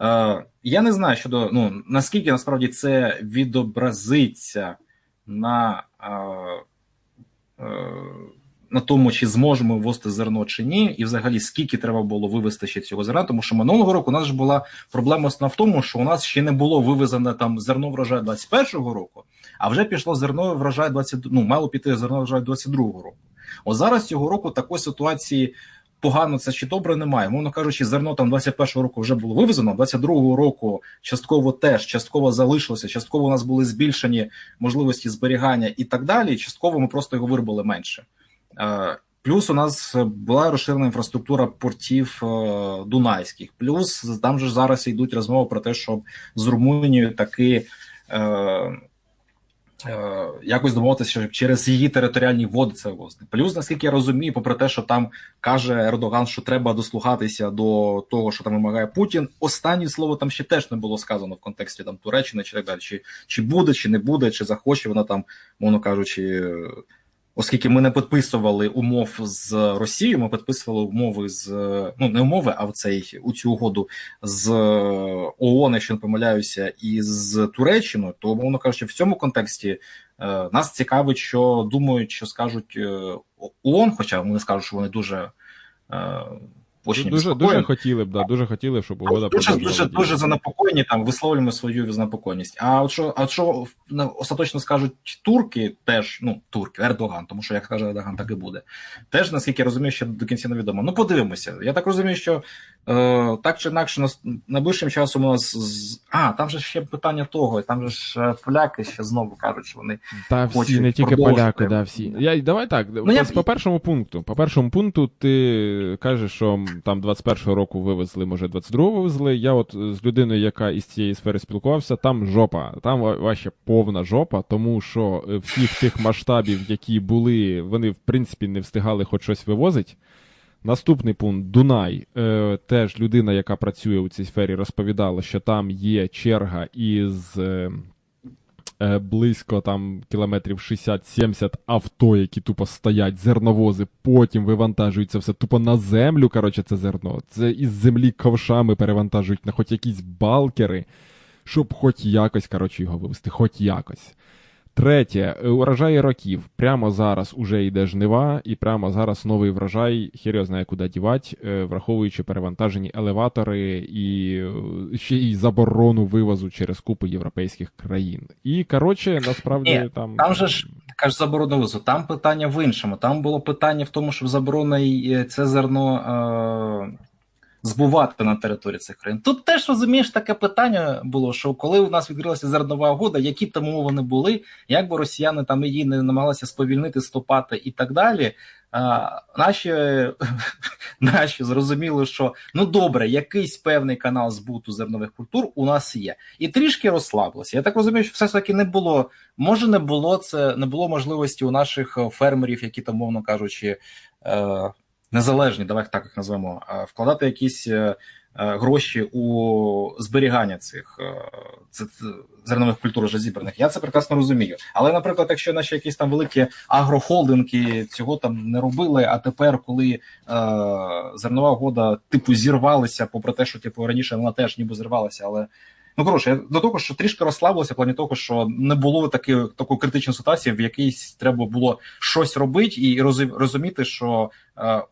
Е, Я не знаю щодо ну наскільки насправді це відобразиться на е, е, на тому, чи зможемо вивозити зерно чи ні, і взагалі скільки треба було вивезти ще цього зерна, тому що минулого року у нас ж була проблема основна в тому, що у нас ще не було вивезене там зерно врожаю 21-го року, а вже пішло зерно врожай 20, ну, мало піти зерно врожай 22-го року. От зараз цього року такої ситуації погано це чи добре немає. Мовно кажучи, зерно там 21-го року вже було вивезено, 22-го року частково теж, частково залишилося, частково у нас були збільшені можливості зберігання і так далі. Частково ми просто його виробили менше. Е, плюс у нас була розширена інфраструктура портів е, Дунайських. Плюс там же зараз йдуть розмови про те, щоб з Румунією таки е, якось домовитися, що через її територіальні води це вивозити. Плюс, наскільки я розумію, попри те, що там каже Ердоган, що треба дослухатися до того, що там вимагає Путін. Останнє слово там ще теж не було сказано в контексті там Туреччини чи так далі. Чи чи буде, чи не буде, чи захоче вона там, мовно кажучи, Оскільки ми не підписували умов з Росією, ми підписували умови з ну не умови, а в цей у цю угоду з ООН, якщо не помиляюся, і з Туреччиною, то мовно кажучи, в цьому контексті е, нас цікавить, що думають, що скажуть е, ООН, хоча вони скажуть, що вони дуже. Очень дуже дуже хотіли б, да, дуже хотіли, щоб угода дуже дуже дуже занепокоєні. Там висловлюємо свою занепокоєність. А от що, а от що остаточно скажуть турки, теж ну турки, Ердоган, тому що як каже Ердоган, так і буде. Теж наскільки я розумію, ще до кінця невідомо. Ну подивимося. Я так розумію, що е, так чи інакше нас найближчим часом у нас з а там же ще питання того. Там же ж е, поляки ще знову кажуть, що вони та всі хочуть не тільки поляки, да всі. Я давай так. Ну, я... По першому пункту. По першому пункту, ти кажеш, що там 21-го року вивезли, може 22-го вивезли. Я от з людиною, яка із цієї сфери спілкувався, там жопа, там ваша повна жопа, тому що е, всіх тих масштабів, які були, вони в принципі не встигали хоч щось вивозити. Наступний пункт Дунай. Е, Теж людина, яка працює у цій сфері, розповідала, що там є черга із е, Е, близько там кілометрів 60-70 авто, які тупо стоять, зерновози, потім вивантажуються все тупо на землю. Коротше, це зерно. Це із землі ковшами перевантажують на хоч якісь балкери, щоб хоч якось коротше, його вивезти, хоч якось. Третє, е, урожай років. Прямо зараз уже йде жнива, і прямо зараз новий врожай, хір його знає, куди дівати, е, враховуючи перевантажені елеватори і е, ще й заборону вивозу через купу європейських країн. І коротше, насправді Ні, там там же ж така ж заборона вивозу. Там питання в іншому. Там було питання в тому, що заборона це зерно. Е збувати на території цих країн. Тут теж розумієш таке питання було, що коли у нас відкрилася зернова угода, які там умови не були, як би росіяни там її не намагалися сповільнити, стопати і так далі. А, Наші наші зрозуміли, що ну добре, якийсь певний канал збуту зернових культур у нас є, і трішки розслабилося. Я так розумію, що все ж таки не було. Може, не було це, не було можливості у наших фермерів, які там, мовно кажучи, е, незалежні, давай так їх назвемо, вкладати якісь е, е, гроші у зберігання цих е, зернових культур вже зібраних. Я це прекрасно розумію. Але, наприклад, якщо наші якісь там великі агрохолдинги цього там не робили, а тепер, коли е, зернова угода типу зірвалася, попри те, що типу раніше вона теж ніби зірвалася, але. Ну, коротше, до того, що трішки розслабилося в плані того, що не було таки, такої критичної ситуації, в якій треба було щось робити і розуміти, що е,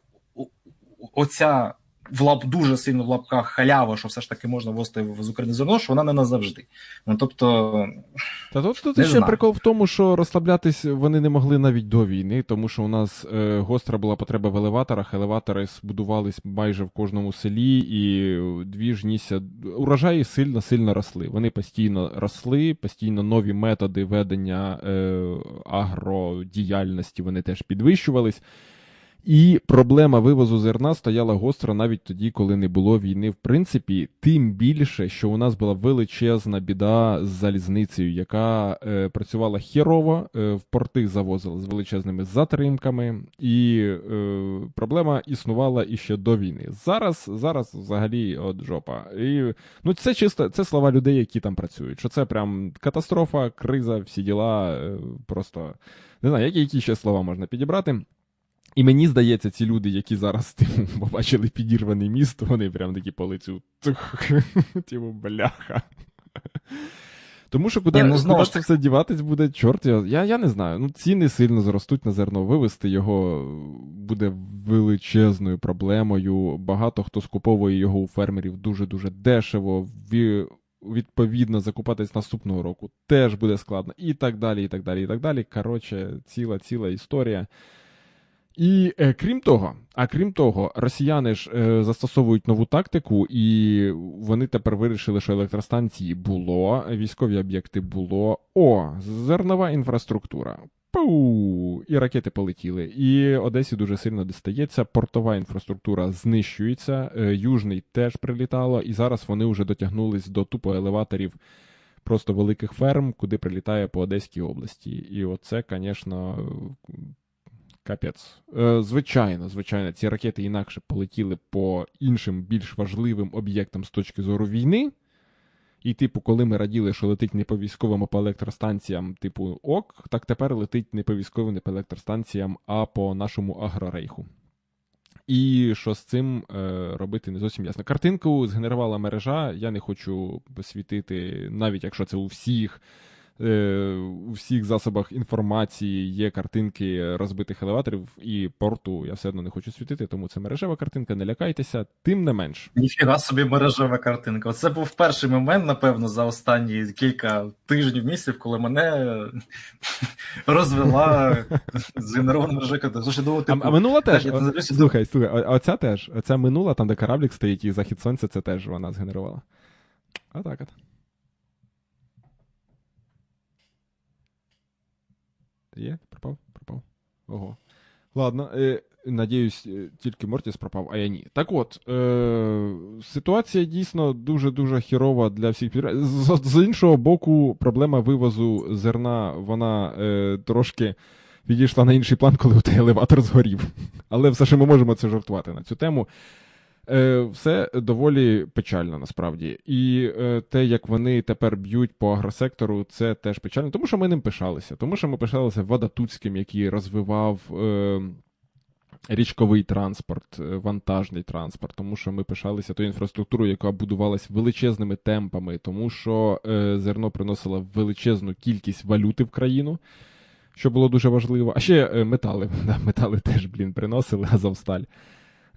оця в лап дуже сильно в лапках халява, що все ж таки можна ввозити з України зерно, що вона не назавжди. Ну тобто. Та тут, тут ще знаю. прикол в тому, що розслаблятись вони не могли навіть до війни, тому що у нас е, гостра була потреба в елеваторах. Елеватори збудувались майже в кожному селі, і дві ж нісся. Урожаї сильно сильно росли. Вони постійно росли, постійно нові методи ведення е, агродіяльності вони теж підвищувались. І проблема вивозу зерна стояла гостро навіть тоді, коли не було війни. В принципі, тим більше, що у нас була величезна біда з залізницею, яка е, працювала хірово, е, в порти завозила з величезними затримками, і е, проблема існувала іще до війни. Зараз зараз взагалі от жопа. І ну це чисто це слова людей, які там працюють. Що це прям катастрофа, криза, всі діла. Е, просто не знаю, які, які ще слова можна підібрати. І мені здається, ці люди, які зараз типу, побачили підірваний міст, вони прям такі по лицю. Типу, бляха. Тому що куди, ну, куди це все діватись буде, чорт, я я не знаю. Ну, Ціни сильно зростуть на зерно. Вивести його буде величезною проблемою. Багато хто скуповує його у фермерів дуже-дуже дешево. Відповідно, закупатись наступного року теж буде складно. І так далі, і так далі, і так далі. Коротше, ціла ціла історія. І е, крім того, а крім того, росіяни ж е, застосовують нову тактику, і вони тепер вирішили, що електростанції було, військові об'єкти було. О, зернова інфраструктура. Пу! І ракети полетіли. І Одесі дуже сильно дістається. Портова інфраструктура знищується. Е, Южний теж прилітало, і зараз вони вже дотягнулись до тупо елеваторів. Просто великих ферм, куди прилітає по Одеській області. І оце, звісно, Капець. Е, звичайно, звичайно, ці ракети інакше полетіли по іншим більш важливим об'єктам з точки зору війни. І, типу, коли ми раділи, що летить не по військовим, а по електростанціям, типу, ок, так тепер летить не по військовим, не по електростанціям, а по нашому агрорейху. І що з цим е, робити не зовсім ясно. Картинку згенерувала мережа. Я не хочу світити, навіть якщо це у всіх у всіх засобах інформації є картинки розбитих елеваторів і порту. Я все одно не хочу світити, тому це мережева картинка, не лякайтеся, тим не менш. Ніфіга собі мережева картинка. Це був перший момент, напевно, за останні кілька тижнів місяців, коли мене розвела згенерована мережа картинка. А, а минула теж. Слухай, слухай, а оця теж. Оця минула, там, де кораблік стоїть, і захід сонця, це теж вона згенерувала. Отак от. Є? Пропав? Пропав. Ого. Ладно. Е, Надіюсь, е, тільки Мортіс пропав, а я ні. Так от, е, ситуація дійсно дуже-дуже хірова для всіх підприємств. З, з іншого боку, проблема вивозу зерна, вона е, трошки відійшла на інший план, коли у той елеватор згорів. Але все ж ми можемо це жартувати на цю тему. Е, все доволі печально насправді. І е, те, як вони тепер б'ють по агросектору, це теж печально, тому що ми ним пишалися. Тому що ми пишалися Вадатуцьким, який розвивав. Е, річковий транспорт, вантажний транспорт, тому що ми пишалися тою інфраструктурою, яка будувалась величезними темпами, тому що зерно приносило величезну кількість валюти в країну, що було дуже важливо. А ще метали. Да, метали теж, блін, приносили Азовсталь.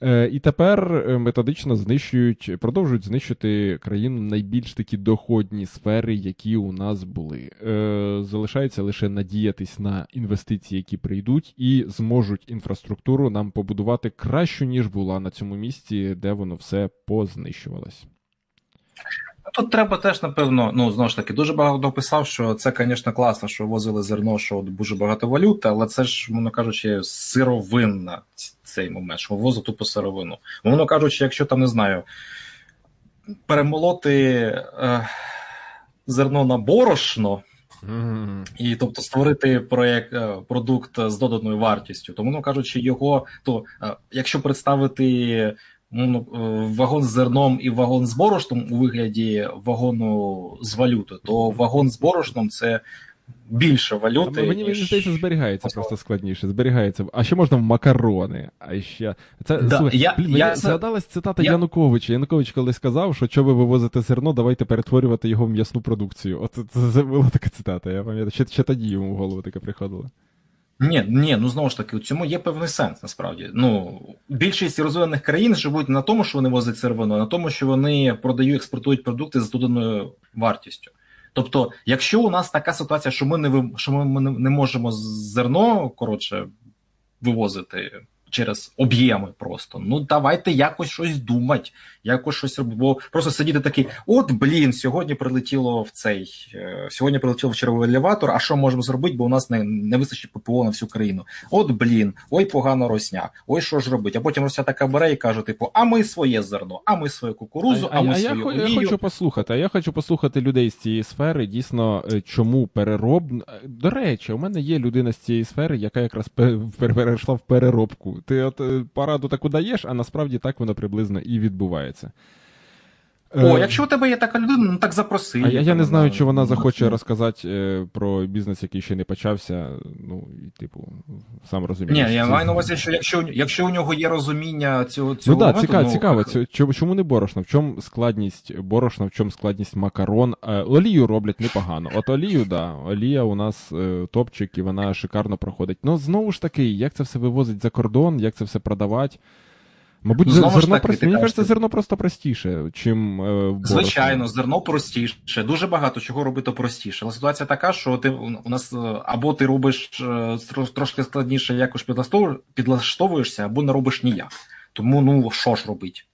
Е, і тепер е, методично знищують, продовжують знищити країну найбільш такі доходні сфери, які у нас були. Е, залишається лише надіятись на інвестиції, які прийдуть, і зможуть інфраструктуру нам побудувати кращу, ніж була на цьому місці, де воно все познищувалось. Тут треба теж, напевно, ну знову ж таки, дуже багато писав, що це, звісно, класно, що возили зерно, що дуже багато валюти, але це ж, мовно кажучи, сировинна цей момент, що возив тупо сировину. Мовно кажучи, якщо там не знаю, перемолоти е, зерно на борошно. Mm. І тобто створити проєкт е, продукт з доданою вартістю, тому ну кажучи, його то е, якщо представити вагон з зерном і вагон з борошном у вигляді вагону з валютою, то вагон з борошном це більше валюти. Мені мені здається, зберігається просто складніше. Зберігається. А ще можна в макарони. А ще це да, слухай, я, блін, я, мені згадалась цитата я... Януковича. Янукович колись сказав, що що ви вивозите зерно, давайте перетворювати його в м'ясну продукцію. От це, це була така цитата. Я пам'ятаю, ще, ще тоді йому в голову таке приходило. Ні, ні, ну знову ж таки, у цьому є певний сенс насправді. Ну більшість розвинених країн живуть не на тому, що вони возять сировину, а на тому, що вони продають, експортують продукти з доданою вартістю. Тобто, якщо у нас така ситуація, що ми не що ми не можемо зерно коротше вивозити через об'єми просто. Ну давайте якось щось думати, якось щось робити. Бо просто сидіти такий, от блін, сьогодні прилетіло в цей е, сьогодні прилетіло в черговий елеватор. А що можемо зробити? Бо у нас не не вистачить ППО на всю країну. От блін, ой, погано росня, ой, що ж робити? А потім Росія така бере і каже: типу, а ми своє зерно, а ми свою кукурузу, а, а ми а свою я, я хочу послухати. А я хочу послухати людей з цієї сфери. Дійсно, е, чому перероб до речі, у мене є людина з цієї сфери, яка якраз перейшла в переробку. Ти от е, пораду таку даєш, а насправді так воно приблизно і відбувається. О, якщо у тебе є така людина, ну так запроси. А я, я не знаю, чи вона Ну, захоче ну, розказати е, про бізнес, який ще не почався. Ну, і, типу, сам розумієш. Ні, я маю на увазі, що якщо, якщо у нього є розуміння цього цього Ну так, да, цікаво, ну, цікаво. Це, чому, не борошно? В чому складність борошна, в чому складність макарон? Е, олію роблять непогано. От олію, да, олія у нас е, топчик, і вона шикарно проходить. Ну, знову ж таки, як це все вивозить за кордон, як це все продавати? Мабуть, Ну, знову зерно таки, прості- Мені кажеться, зерно просто простіше, чим е. Звичайно, зерно простіше. Дуже багато чого робити простіше. Але ситуація така, що ти у нас е, або ти робиш е, трошки складніше, якось підлаштовуєшся, або не робиш ніяк. Тому ну що ж робить?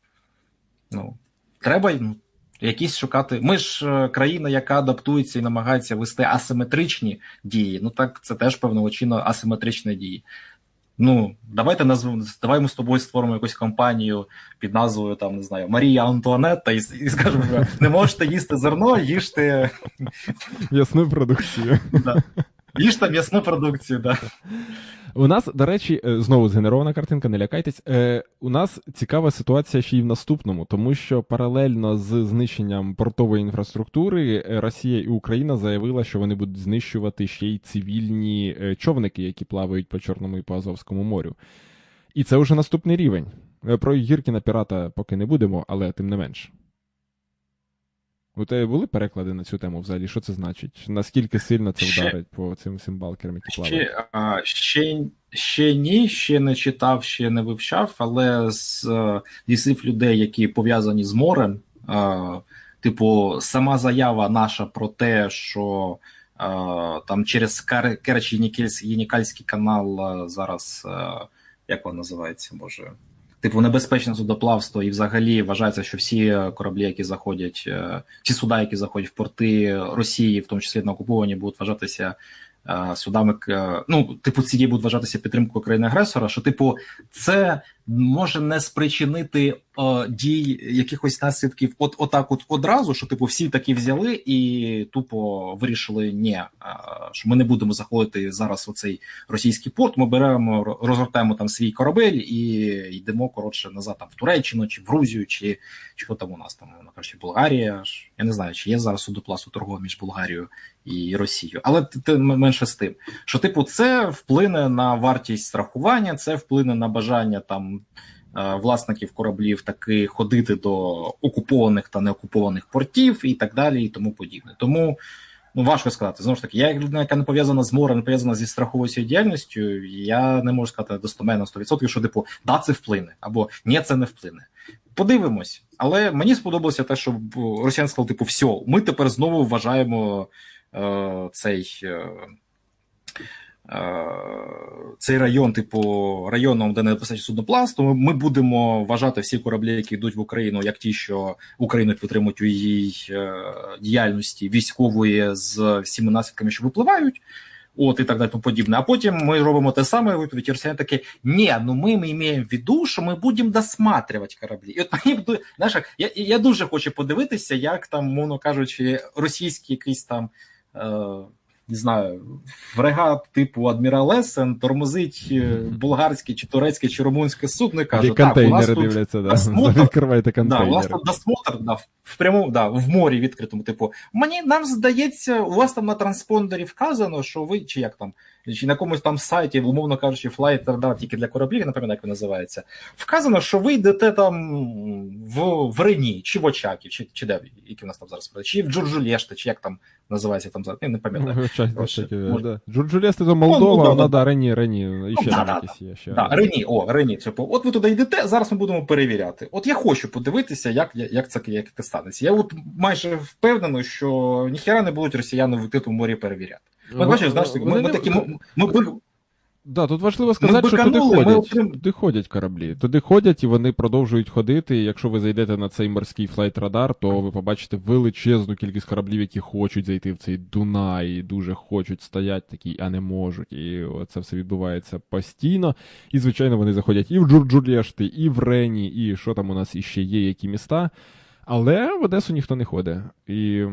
Ну, треба ну, якісь шукати. Ми ж е, країна, яка адаптується і намагається вести асиметричні дії. Ну так це теж певного чину асиметричні дії. Ну, давайте назвемо, давай ми з тобою створимо якусь компанію під назвою там, не знаю, Марія Антуанетта, і, і скажемо, не можете їсти зерно, їжте, Ясну продукцію. да, їжте м'ясну продукцію. Да. У нас, до речі, е, знову згенерована картинка, не лякайтесь. Е, у нас цікава ситуація ще й в наступному, тому що паралельно з знищенням портової інфраструктури е, Росія і Україна заявила, що вони будуть знищувати ще й цивільні човники, які плавають по Чорному і по Азовському морю. І це вже наступний рівень. Про Гіркіна пірата поки не будемо, але тим не менш. У тебе були переклади на цю тему взагалі? Що це значить? Наскільки сильно це Ще- вдарить по цим всім балкерам, які плавають? Ще, а, ще, ще ні, ще не читав, ще не вивчав, але з, е, зі слів людей, які пов'язані з морем, а, типу, сама заява наша про те, що а, там через керч єнікальський канал а, зараз, а, як воно називається, може. Типу, небезпечне судоплавство, і взагалі вважається, що всі кораблі, які заходять, е, всі суда, які заходять в порти Росії, в тому числі на окуповані, будуть вважатися е, судами. е, Ну, типу, ці дії будуть вважатися підтримкою країни агресора. Що, типу, це може не спричинити е, дій якихось наслідків, от отак, от одразу, що типу всі такі взяли і тупо вирішили, ні, е, що ми не будемо заходити зараз у цей російський порт. Ми беремо, ро- розгортаємо там свій корабель і йдемо коротше назад там в Туреччину чи в Грузію, чи що там у нас там, вона каже, Болгарія. Я не знаю, чи є зараз судопласту торгова між Болгарією і Росією, але менше з тим, що типу, це вплине на вартість страхування, це вплине на бажання там. Е, Власників кораблів таки ходити до окупованих та неокупованих портів і так далі, і тому подібне. Тому ну важко сказати. Знову ж таки, я як людина, яка не пов'язана з морем, не пов'язана зі страховою діяльністю, я не можу сказати достоменно 100%, що типу да, це вплине або ні, це не вплине. Подивимось, але мені сподобалося те, що росіяни сказали, типу, все, ми тепер знову вважаємо е, цей. Е, цей район, типу, районом, де не безпечне судноплавство, ми- ми будемо вважати всі кораблі, які йдуть в Україну, як ті, що Україну підтримують у її е, діяльності військової з всіма наслідками, що випливають. От і так далі тому подібне. А потім ми робимо те саме, відповідь росіяни такі, ні, ну ми, ми маємо в виду, що ми будемо досматривати кораблі. І от мені знаєш, я, я дуже хочу подивитися, як там, мовно кажучи, російський якийсь там. Е, не знаю, фрегат типу Адмірал Есен тормозить е, болгарське чи турецьке чи румунське судно і каже, Які так, у нас тут дивляться, да. досмотр. контейнери. Да, у вас там досмотр да, в прямому, да, в морі відкритому. Типу, мені нам здається, у вас там на транспондері вказано, що ви, чи як там, чи на якомусь там сайті, умовно кажучи, флайтер, да, тільки для кораблів, я не пам'ятаю, як він називається. Вказано, що ви йдете там в, в Рені, чи в Очакі, чи, чи де, які у нас там зараз, чи в Джурджулєште, чи як там називається там зараз, не пам'ятаю. Може- да. Джурджулєсти то Молдова, ну, да, вона, да, Рені, Рені, і ще да, там якісь є. Ще. Да, Рені, о, Рені, типу, от ви туди йдете, зараз ми будемо перевіряти. От я хочу подивитися, як, як це як це станеться. Я от майже впевнений, що ніхера не будуть росіяни в відкритому морі перевіряти. Ми бачиш, знаєш, ми, ми такі ми, ми, ми, Да, тут важливо сказати, що туди ходять. Туди ходять кораблі. Туди ходять і вони продовжують ходити. І якщо ви зайдете на цей морський флайт-радар, то ви побачите величезну кількість кораблів, які хочуть зайти в цей Дунай, і дуже хочуть стоять такі, а не можуть. І це все відбувається постійно. І, звичайно, вони заходять і в Джурджулєшти, і в Рені, і що там у нас іще є, які міста. Але в Одесу ніхто не ходить. І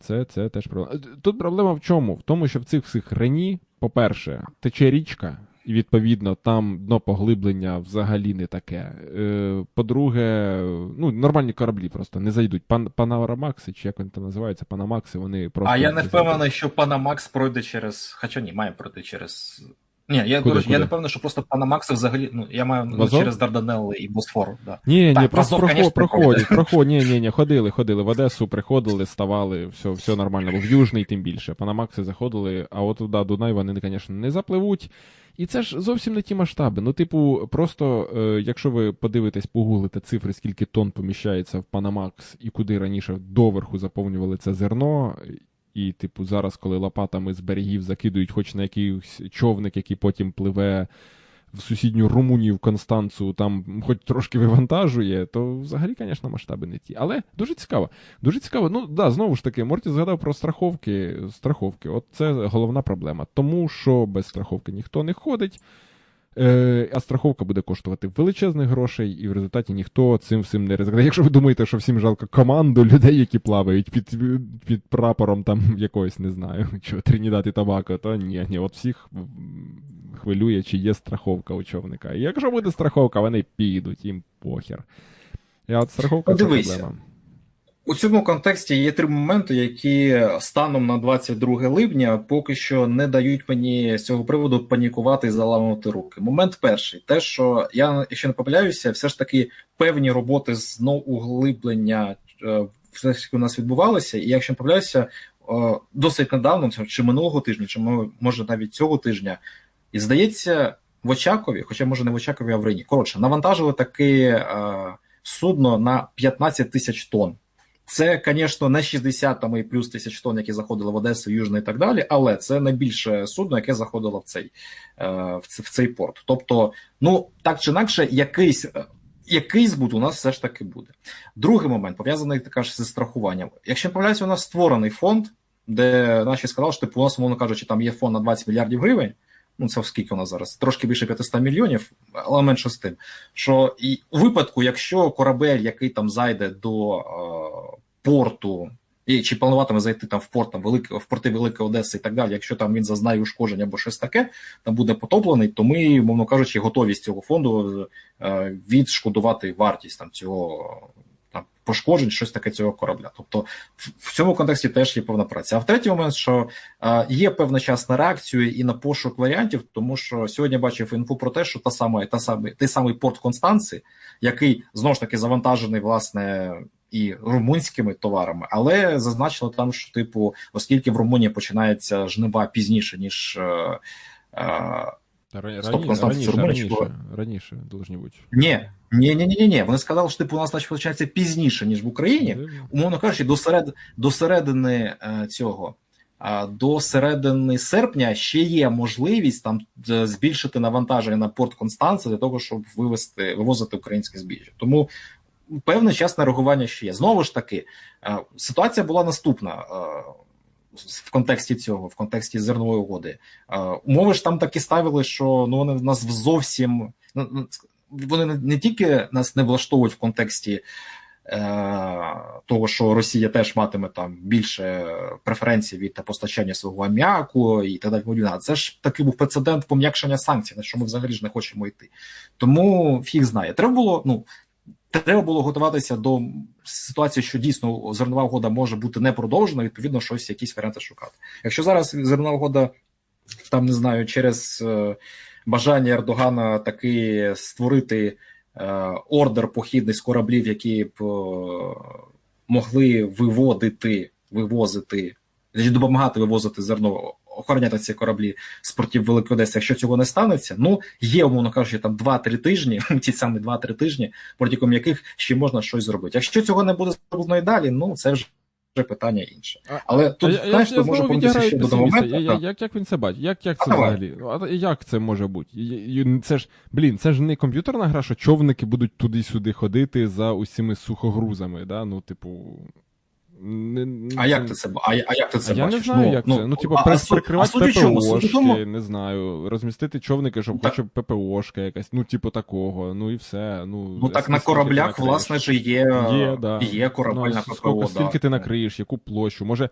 це, це теж проблема. Тут проблема в чому? В тому, що в цих всіх Рені, по-перше, тече річка. і відповідно там дно поглиблення взагалі не таке. Е, По-друге, ну, нормальні кораблі просто не зайдуть. Пан Панарамакси, чи як вони там називаються, Панамакси, вони просто. А я не впевнений, що Панамакс пройде через. Хоча ні, має пройти через. Ні, я Куди, речі, я не певний, що просто Панамакси взагалі. Ну, я маю ну, через Дарданелли і Босфор. Да. Ні, Так, ні, просто Азов, проход, конечно, проходять, проходять, ні, ні, ні, ходили, ходили в Одесу, приходили, ставали, все, все нормально, бо в Южний тим більше. Панамакси заходили, а от туди Дунай вони, звісно, не запливуть. І це ж зовсім не ті масштаби. Ну, типу, просто, е, якщо ви подивитесь, погуглите цифри, скільки тонн поміщається в Панамакс і куди раніше доверху заповнювали це зерно. І, типу, зараз, коли лопатами з берегів закидують хоч на якийсь човник, який потім пливе в сусідню Румунію, в Констанцу, там хоч трошки вивантажує, то взагалі, звісно, масштаби не ті. Але дуже цікаво. Дуже цікаво. Ну, да, знову ж таки, Морті згадав про страховки. Страховки. От це головна проблема. Тому що без страховки ніхто не ходить. Е, а страховка буде коштувати величезних грошей, і в результаті ніхто цим всім не ризикне. Якщо ви думаєте, що всім жалко команду людей, які плавають під, під прапором там якогось, не знаю, чи Тринідад і Табако, то ні, ні, от всіх хвилює, чи є страховка у човника. І якщо буде страховка, вони підуть, їм похер. І от страховка це проблема. У цьому контексті є три моменти, які станом на 22 липня поки що не дають мені з цього приводу панікувати і заламувати руки. Момент перший, те, що я, якщо не помиляюся, все ж таки певні роботи з углиблення е, все ж таки у нас відбувалися, і якщо не помиляюся, е, досить недавно, чи минулого тижня, чи може навіть цього тижня, і здається, в Очакові, хоча може не в Очакові, а в Рині, коротше, навантажили таке судно на 15 тисяч тонн. Це, звісно, не 60 там і плюс тисяч тонн, які заходили в Одесу, Южне і так далі, але це найбільше судно, яке заходило в цей е, в цей порт. Тобто, ну так чи інакше, якийсь, е, якийсь збут у нас все ж таки буде. Другий момент пов'язаний така ж зі страхуванням. Якщо не помиляюся, у нас створений фонд, де наші сказали, що типу, у нас, умовно кажучи, там є фонд на 20 мільярдів гривень. Ну, це скільки у нас зараз? Трошки більше 500 мільйонів, але менше з тим. Що і у випадку, якщо корабель, який там зайде до е, порту, і чи плануватиме зайти там в порт, там велике в порти Великої Одеси і так далі, якщо там він зазнає ушкодження або щось таке, там буде потоплений, то ми, мовно кажучи, готові з цього фонду е, відшкодувати вартість там цього пошкоджень, щось таке цього корабля. Тобто в, цьому контексті теж є певна праця. А в третій момент, що є певна час на реакцію і на пошук варіантів, тому що сьогодні бачив інфу про те, що та сама, та саме, той самий порт Констанції, який знову ж таки завантажений, власне. І румунськими товарами, але зазначено там, що типу, оскільки в Румунії починається жнива пізніше, ніж е, е, рані- раніше, раніше, раніше должні бути. ні, ні, ні, ні, ні. Вони сказали, що типу у нас значить починається пізніше, ніж в Україні. Умовно кажучи, до серед до середини е, цього. До середини серпня ще є можливість там е, збільшити навантаження на порт Констанція для того, щоб вивести вивозити українське збіжжя. Тому певний час на реагування ще є. Знову ж таки, е, ситуація була наступна в контексті цього, в контексті зернової угоди. Умови ж там такі ставили, що ну вони нас зовсім ну, ну, вони не- не тільки нас не влаштовують в контексті. е, Того, що Росія теж матиме там більше преференцій від постачання свого аміаку і так далі. А Це ж такий був прецедент пом'якшення санкцій, на що ми взагалі ж не хочемо йти. Тому фіг знає. Треба було, ну треба було готуватися до ситуації, що дійсно зернова угода може бути не продовжена, відповідно, щось, якісь варіанти шукати. Якщо зараз зернова угода, там не знаю, через е, бажання Ердогана таки створити е, ордер похідний з кораблів, які б е, могли виводити, вивозити, допомагати вивозити зерно, охороняти ці кораблі з портів Великої Одеси, якщо цього не станеться, ну є, умовно кажучи, там 2-3 тижні, ті самі 2-3 тижні, протягом яких ще можна щось зробити. Якщо цього не буде зроблено і далі, ну це вже питання інше. А- Але тут, А я- знаєш, я тут може помітися ще до моменту. Я- я- Як, як він це бачить? Як, як це давай. взагалі? А Як це може бути? Це ж, блін, це ж не комп'ютерна гра, що човники будуть туди-сюди ходити за усіми сухогрузами, да? Ну, типу. Не, не- А як ти це а, а як ти це а я бачиш? не знаю, як це. Ну, типу, а- а а прикривати у ППОшки, тому, не знаю, розмістити човники, щоб Так. хоча б ППОшка якась, ну, типу такого, ну і все. Ну, Ну так на кораблях, власне, ж є, Є, да. є корабельна ну, ППО. скільки, скільки да. ти накриєш, яку площу? Може,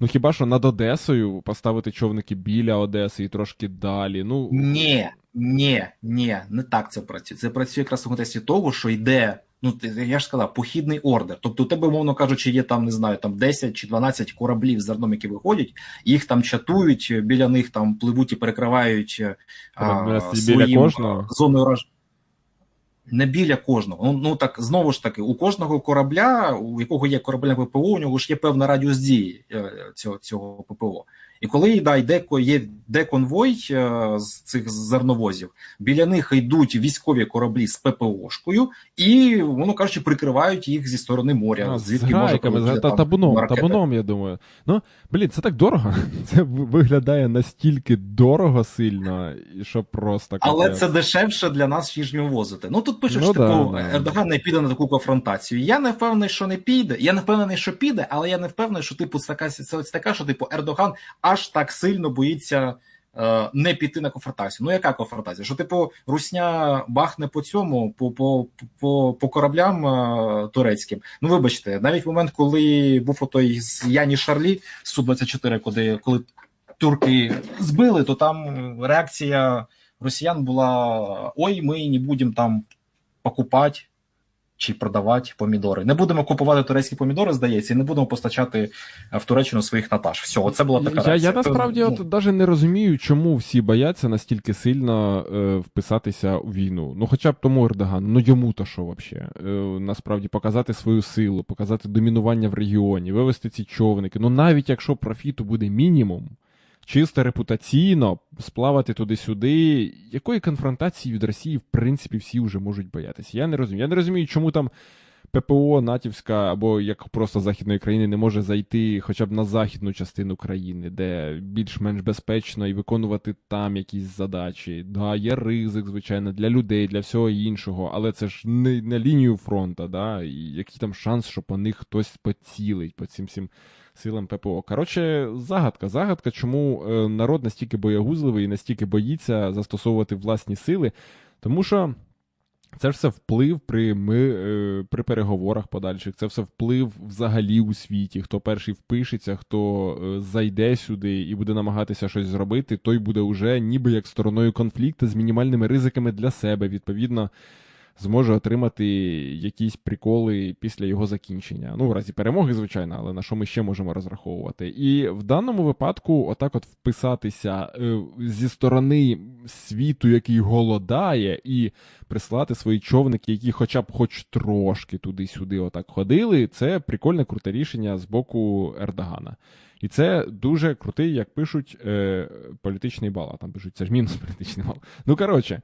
Ну хіба що над Одесою поставити човники біля Одеси і трошки далі. Ну ні, ні, ні, не так це працює. Це працює якраз у контексті того, що йде. Ну, я ж сказав, похідний ордер. Тобто, у тебе, мовно кажучи, є там, не знаю, там 10 чи 12 кораблів з зерном, які виходять, їх там чатують, біля них там пливуть і перекривають а, своїм кожного? зоною ураження. Не біля кожного. Ну, ну так знову ж таки, у кожного корабля, у якого є корабельне ППО, у нього ж є певна радіус дії цього цього ППО. І коли да, йде є де конвой з цих зерновозів, біля них йдуть військові кораблі з ППОшкою, і воно кажучи, прикривають їх зі сторони моря. А, звідки може та, та, табуном, табуном, я думаю. Ну блін, це так дорого. Це виглядає настільки дорого сильно, що просто але це дешевше для нас, ніж возити. Ну тут пишуть, ну, типу, да, Ердоган не піде на таку конфронтацію. Я не впевнений, що не піде. Я не впевнений, що піде, але я не впевнений, що типу це така це така, що типу Ердоган аж так сильно боїться е, не піти на конфронтацію. Ну, яка конфронтація? Що, типу, Русня бахне по цьому, по по, по, по кораблям е, турецьким. Ну, вибачте, навіть в момент, коли був отой з Яні Шарлі Су-24, коли, коли турки збили, то там реакція росіян була: ой, ми не будемо там покупати чи продавати помідори. Не будемо купувати турецькі помідори, здається, і не будемо постачати в Туреччину своїх натаж. Все, це була така я, реакція. Я насправді ну, от навіть не розумію, чому всі бояться настільки сильно е, вписатися у війну. Ну, хоча б тому Ердоган, ну йому то що взагалі? Е, насправді показати свою силу, показати домінування в регіоні, вивести ці човники. Ну навіть якщо профіту буде мінімум чисто репутаційно сплавати туди-сюди. Якої конфронтації від Росії, в принципі, всі вже можуть боятися? Я не розумію. Я не розумію, чому там. ППО Натівська або як просто західної країни не може зайти хоча б на західну частину країни, де більш-менш безпечно і виконувати там якісь задачі. Да, є ризик, звичайно, для людей, для всього іншого, але це ж не на лінію фронту, да, і який там шанс, що по них хтось поцілить по цим всім силам ППО. Коротше, загадка. Загадка, чому е, народ настільки боягузливий і настільки боїться застосовувати власні сили, тому що. Це все вплив при ми, е, при переговорах подальших, це все вплив взагалі у світі. Хто перший впишеться, хто е, зайде сюди і буде намагатися щось зробити, той буде уже ніби як стороною конфлікту з мінімальними ризиками для себе. Відповідно, зможе отримати якісь приколи після його закінчення. Ну, в разі перемоги, звичайно, але на що ми ще можемо розраховувати. І в даному випадку, отак, от вписатися е, зі сторони світу, який голодає, і прислати свої човники, які хоча б хоч трошки туди-сюди отак ходили, це прикольне круте рішення з боку Ердогана. І це дуже крутий, як пишуть, е, політичний бал. А там пишуть, це ж мінус політичний бал. Ну, коротше.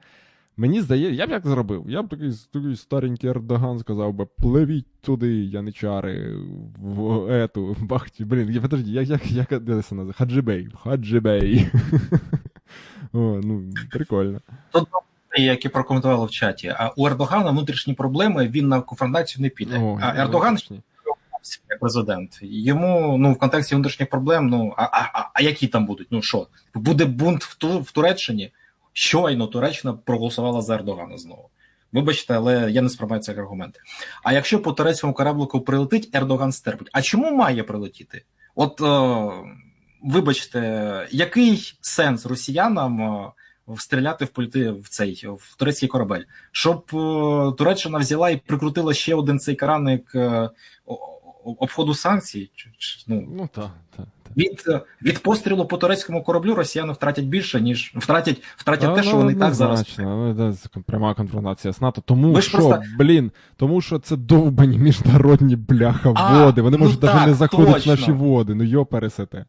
Мені здається, я б як зробив. Я б такий такий старенький Ердоган сказав би, пливіть туди, яничари, в ету, бахті, блін, я подожди, як як, як, це називає? Хаджибей, Хаджибей. О, ну, прикольно. Тут які прокоментували в чаті, а у Ердогана внутрішні проблеми, він на конфронтацію не піде. О, а Ердоган як президент. Йому ну в контексті внутрішніх проблем, ну а а, а які там будуть? Ну що, буде бунт в, ту в Туреччині? Щойно Туреччина проголосувала за Ердогана знову. Вибачте, але я не сприймаю як аргументи. А якщо по турецькому кораблику прилетить, Ердоган стерпить. А чому має прилетіти? От е, вибачте, який сенс росіянам е, стріляти в політи в цей в турецький корабель, щоб е, Туреччина взяла і прикрутила ще один цей караник е, обходу санкцій? Ну, ну та, та, та. Від від пострілу по турецькому кораблю росіяни втратять більше, ніж втратять втратять а, те, що ну, вони так зараз. Ну, це пряма конфронтація з НАТО. Тому що, просто... блін, тому що це довбані міжнародні бляха води. Вони ну, можуть навіть не заходити в наші води. Ну йо пересете.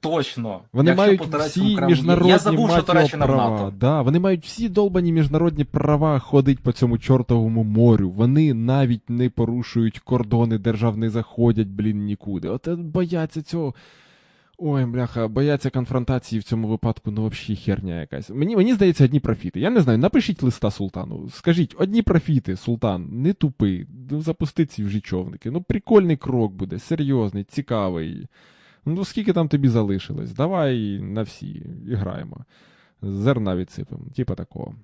Точно. Вони Якщо мають всі міжнародні Я забув, що Туреччина права. в НАТО. Да, Вони мають всі долбані міжнародні права ходить по цьому чортовому морю. Вони навіть не порушують кордони держав, не заходять, блін, нікуди. От бояться цього. Ой, бляха, бояться конфронтації в цьому випадку, ну взагалі херня якась. Мені мені здається, одні профіти. Я не знаю, напишіть листа султану. Скажіть, одні профіти, султан, не тупий, ну запусти ці вже човники. Ну, прикольний крок буде, серйозний, цікавий. Ну, скільки там тобі залишилось? Давай на всі і граємо. Зерна відсипемо, типа такого.